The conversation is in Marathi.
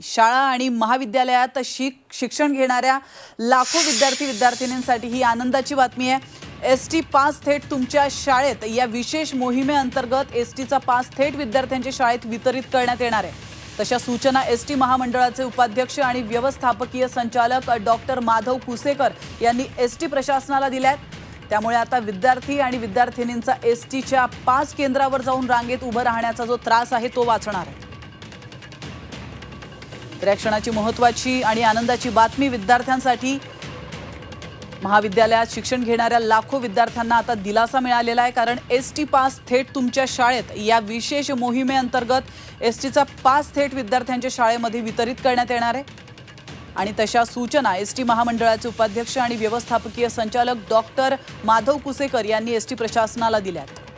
शाळा आणि महाविद्यालयात शिक शिक्षण घेणाऱ्या लाखो विद्यार्थी विद्यार्थिनींसाठी ही आनंदाची बातमी आहे. एस टी पास थेट तुमच्या शाळेत या विशेष मोहिमेअंतर्गत एस टीचा पास थेट विद्यार्थ्यांच्या शाळेत वितरित करण्यात येणार आहे. तशा सूचना एस टी महामंडळाचे उपाध्यक्ष आणि व्यवस्थापकीय संचालक डॉक्टर माधव कुसेकर यांनी एस टी प्रशासनाला दिल्या आहेत. त्यामुळे आता विद्यार्थी आणि विद्यार्थिनींचा एस टीच्या पाच केंद्रावर जाऊन रांगेत उभं राहण्याचा जो त्रास आहे तो वाचणार आहे. तर या क्षणाची महत्वाची आणि आनंदाची बातमी विद्यार्थ्यांसाठी. महाविद्यालयात शिक्षण घेणाऱ्या लाखो विद्यार्थ्यांना आता दिलासा मिळालेला आहे कारण एस टी पास थेट तुमच्या शाळेत या विशेष मोहिमेअंतर्गत एस टीचा पास थेट विद्यार्थ्यांच्या शाळेमध्ये वितरित करण्यात येणार आहे. आणि तशा सूचना एस टी महामंडळाचे उपाध्यक्ष आणि व्यवस्थापकीय संचालक डॉक्टर माधव कुसेकर यांनी एस टी प्रशासनाला दिल्या आहेत